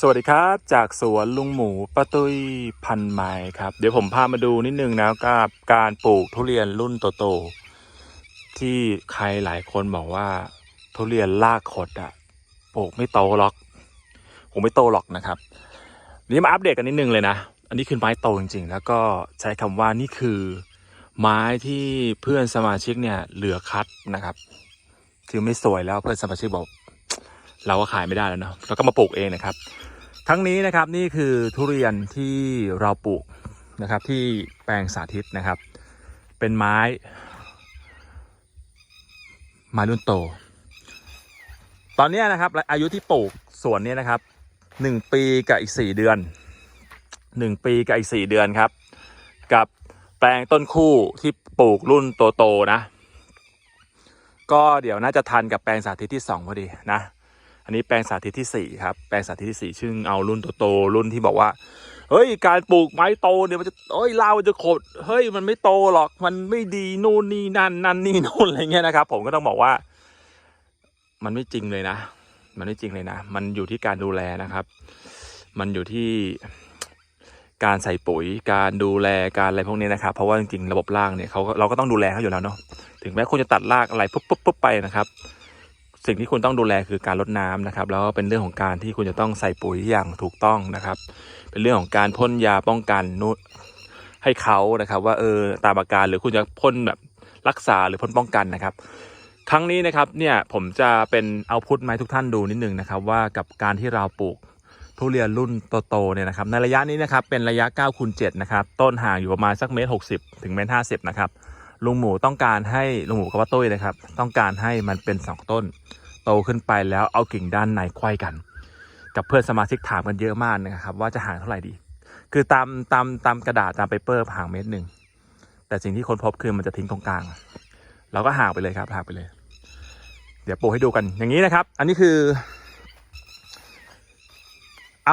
สวัสดีครับจากสวนลุงหมูป้าตุ้ยพันไม้ครับ เดี๋ยวผมพามาดูนิดนึงนะกับการปลูกทุเรียนรุ่นโตๆที่ใครหลายคนบอกว่า ทุเรียนลากขดอะปลูกไม่โตหรอกผมไม่โตหรอกนะครับนี่มาอัปเดตกันนิดนึงเลยนะ อันนี้คือไม้โตจริงๆ แล้วก็ใช้คำว่านี่คือ ไม้ที่เพื่อนสมาชิกเนี่ยเหลือคัดนะครับ คือไม่สวยแล้วเพื่อนสมาชิกบอก เราก็ขายไม่ได้แล้วเนาะเราก็มาปลูกเองนะครับ ทั้งนี้นะครับนี่คือทุเรียนที่เราปลูกนะครับที่แปลงสาธิตนะครับ เป็นไม้ ไม้รุ่นโต ตอนนี้นะครับอายุที่ปลูกสวนเนี้ยนะครับหนึ่งปีกับอีกสี่เดือนหนึ่งปีกับอีกสี่เดือนครับ กับแปลงต้นคู่ที่ปลูกรุ่นโตๆนะ ก็เดี๋ยวน่าจะทันกับแปลงสาธิตที่สองพอดีนะ อันนี้แปลงสาธิตที่สี่ครับ แปลงสาธิตที่สี่ซึ่งเอารุ่นโตๆรุ่นที่บอกว่า เฮ้ย การปลูกไม้โตเนี่ยมันจะเฮ้ยลาวจะขด เฮ้ย มันไม่โตหรอก มันไม่ดีนู่นนี่นั่นนั่นนี่นู่นอะไรเงี้ยนะครับ ผมก็ต้องบอกว่า มันไม่จริงเลยนะ มันไม่จริงเลยนะ มันอยู่ที่การดูแลนะครับ มันอยู่ที่การใส่ปุ๋ย การดูแล การอะไรพวกนี้นะครับ เพราะว่าจริงๆ ระบบรากเนี่ยเขาก็เราก็ต้องดูแลเขาอยู่แล้วเนาะ ถึงแม้คุณจะตัดรากอะไรปุ๊บปุ๊บปุ๊บไปนะครับ สิ่งที่คุณต้องดูแลคือการลดน้ำนะครับ แล้วก็เป็นเรื่องของการที่คุณจะต้องใส่ปุ๋ยอย่างถูกต้องนะครับ เป็นเรื่องของการพ่นยาป้องกันนุให้เขานะครับ ว่าเออตามอาการหรือคุณจะพ่นแบบรักษาหรือพ่นป้องกันนะครับ ครั้งนี้นะครับเนี่ยผมจะเป็นเอาพุทมาให้ทุกท่านดูนิดนึงนะครับ ว่ากับการที่เราปลูกทุเรียนรุ่นโตๆเนี่ยนะครับในระยะนี้นะครับเป็นระยะ9คูณ7นะครับต้นห่างอยู่ประมาณสักเมตรหกถึงเมตรห้าสิบนะครับ ลุงหมูต้องการให้ลุงหมูกับป้าตุ้ยนะครับ ต้องการให้มันเป็นสองต้น โตขึ้นไปแล้วเอากิ่งด้านในไขว้กัน กับเพื่อนสมาชิกถามกันเยอะมากนะครับ ว่าจะห่างเท่าไหร่ดี คือตามตามตามกระดาษตามเปเปอร์ห่างเมตรหนึ่งแต่สิ่งที่คนพบคือมันจะทิ้งตรงกลางเราก็ห่างไปเลยครับห่างไปเลย เดี๋ยวโปรให้ดูกันอย่างนี้นะครับ อันนี้คือ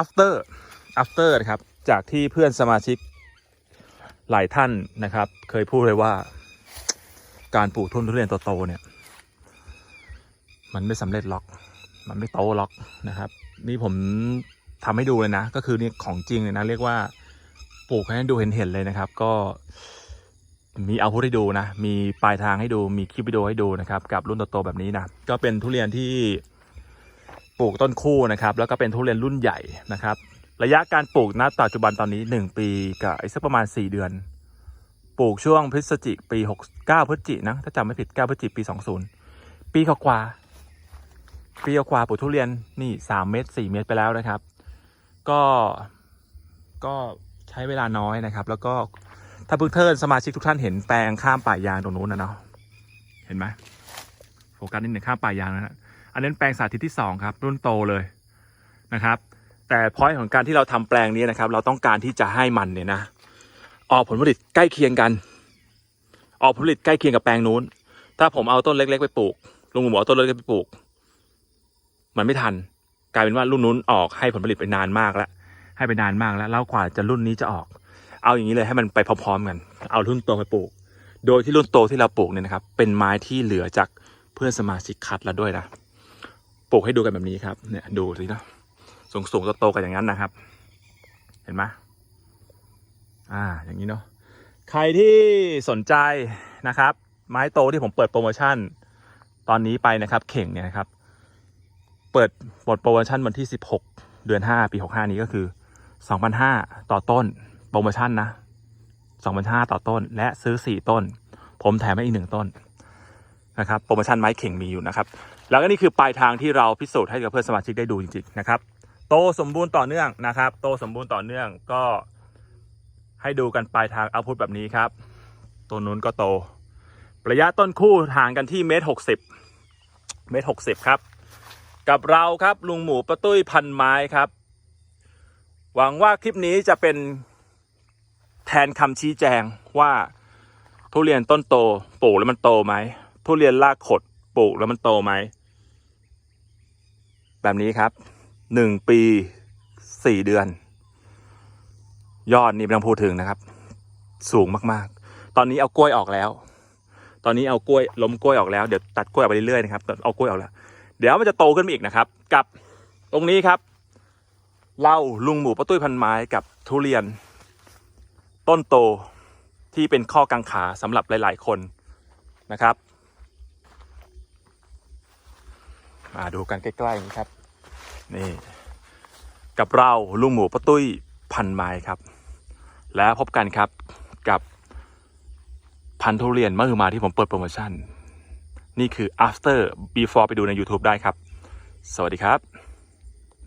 after after นะครับ จากที่เพื่อนสมาชิกหลายท่านนะครับ เคยพูดเลยว่า การปลูกทุนทุเรียนโตๆเนี่ย มันไม่สำเร็จหรอก มันไม่โตหรอกนะครับ นี่ผมทำให้ดูเลยนะ ก็คือนี่ของจริงเลยนะ เรียกว่าปลูกให้ดูเห็นเห็นๆเลยนะครับ ก็มีเอาพุทให้ดูนะ มีปลายทางให้ดู มีคลิปวิดีโอให้ดูนะครับ กับรุ่นโตๆแบบนี้นะ ก็เป็นทุเรียนที่ปลูกต้นคู่นะครับ แล้วก็เป็นทุเรียนรุ่นใหญ่นะครับ ระยะการปลูกณปัจจุบันตอนนี้ 1 ปีกับอีกสักประมาณ 4 เดือน ปลูกช่วงพฤศจิกปี69พฤศจิกนะถ้าจำไม่ผิด9พฤศจิกปี20ปีกว่าปีกว่าปลูกทุเรียนนี่สามเมตรสี่เมตรไปแล้วนะครับ ก็ก็ใช้เวลาน้อยนะครับ แล้วก็ถ้าเพื่อนสมาชิกทุกท่านเห็นแปลงข้ามป่ายางตรงนู้นนะเนาะเห็นไหมโฟกัสนิดหนึ่งข้ามป่ายางนะฮะอันนั้นแปลงสาธิตที่สองครับ รุ่นโตเลยนะครับ แต่พอยของการที่เราทำแปลงนี้นะครับ เราต้องการที่จะให้มันเนี่ยนะ ออกผลผลิตใกล้เคียงกัน ออกผลผลิตใกล้เคียงกับแปลงนู้น ถ้าผมเอาต้นเล็ก ๆ ไปปลูกลุงหมูเอาต้นเล็กๆไปปลูก มันไม่ทัน กลายเป็นว่ารุ่นนู้นออกให้ผลผลิตไปนานมากแล้วให้ไปนานมากแล้วแล้วกว่าจะรุ่นนี้จะออก เอาอย่างนี้เลยให้มันไปพร้อมๆกัน เอารุ่นโตไปปลูก โดยที่รุ่นโตที่เราปลูกเนี่ยนะครับ เป็นไม้ที่เหลือจากเพื่อนสมาชิกคัดแล้วด้วยนะปลูกให้ดูกันแบบนี้ครับ เนี่ยดูสินะสูงๆโตๆกันอย่างนั้นนะครับ เห็นไหม อ่า อย่างนี้เนาะ ใครที่สนใจนะครับ ไม้โตที่ผมเปิดโปรโมชั่น ตอนนี้ไปนะครับ เข่งเนี่ยนะครับ เปิดหมดโปรโมชั่นวันที่ 16 เดือน 5 ปี 65 นี้ก็คือ 2,500 ต่อต้น โปรโมชั่นนะ 2,500 ต่อต้น และซื้อ 4 ต้น ผมแถมให้อีก 1 ต้นนะครับ โปรโมชั่นไม้เข่งมีอยู่นะครับ แล้วก็นี่คือปลายทางที่เราพิสูจน์ให้กับเพื่อนสมาชิกได้ดูจริงๆนะครับ โตสมบูรณ์ต่อเนื่องนะครับ โตสมบูรณ์ต่อเนื่องก็ ให้ดูกันปลายทางเอาพุทแบบนี้ครับตัวนู้นก็โต ระยะต้นคู่ห่างกันที่เมตรหกสิบเมตรหกสิบครับ กับเราครับลุงหมูประตุ้ยพันไม้ครับ หวังว่าคลิปนี้จะเป็นแทนคำชี้แจงว่าทุเรียนต้นโตปลูกแล้วมันโตไหมทุเรียนรากขดปลูกแล้วมันโตไหมแบบนี้ครับหนึ่งปีสี่เดือน ยอดนี่ไม่ต้องพูดถึงนะครับ สูงมากๆ ตอนนี้เอากล้วยออกแล้ว ตอนนี้เอากล้วยล้มกล้วยออกแล้ว เดี๋ยวตัดกล้วยออกไปเรื่อยๆนะครับ เอากล้วยออกแล้ว เดี๋ยวมันจะโตขึ้นมาอีกนะครับ กับตรงนี้ครับ เล่าลุงหมูป้าตุ้ยพันไม้กับทุเรียน ต้นโตที่เป็นข้อกังขาสำหรับหลาย ๆ คนนะครับ มาดูกันใกล้ๆนี้ครับ นี่ กับเราลุงหมูป้าตุ้ยพันไม้ครับ และพบกันครับกับพันธุ์ทุเรียนมะฮือมาที่ผมเปิดโปรโมชั่น นี่คือ after before ไปดูใน YouTube ได้ครับ สวัสดีครับ